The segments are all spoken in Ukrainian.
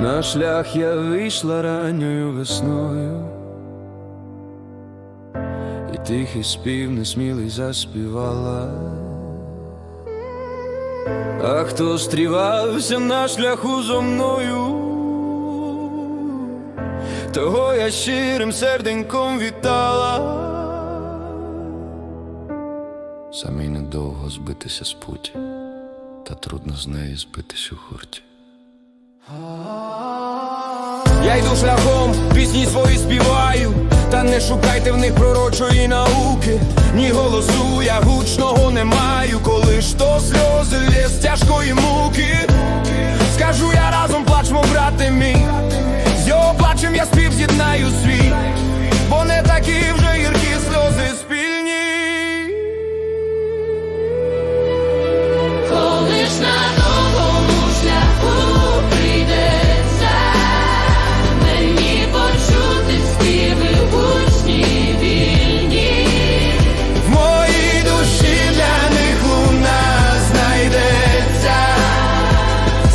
На шлях я вийшла ранньою весною, і тихий спів несмілий заспівала. А хто стрівався на шляху зо мною, того я щирим серденьком вітала. Самій недовго збитися з путі, та трудно з неї збитись у хурті. Я йду шляхом, пісні свої співаю, та не шукайте в них пророчої науки. Ні голосу я гучного не маю, коли ж то сльози лє з тяжкої муки.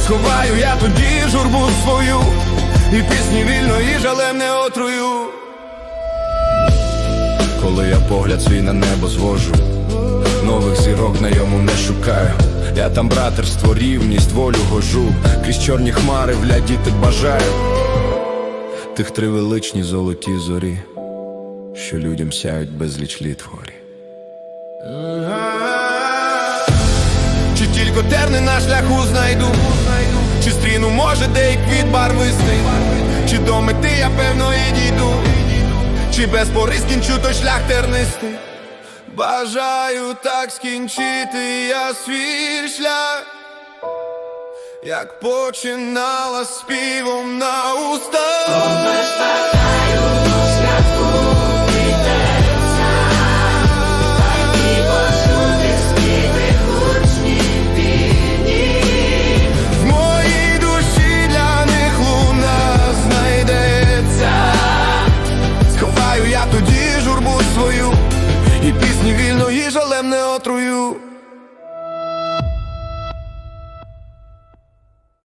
Сховаю я тоді журбу свою, і пісні вільно і жалем не отрую. Коли я погляд свій на небо звожу, нових зірок на йому не шукаю. Я там братерство, рівність, волю гожу, крізь чорні хмари влядіти бажаю. Тих три величні золоті зорі, що людям сяють безліч літ вгорі. Чи тільки терни на шляху знайду, може де й квіт барвистий, чи до мети я певно і дійду, чи без пори скінчу той шлях тернистий. Бажаю так скінчити я свій шлях, як починала співом на устах. through you.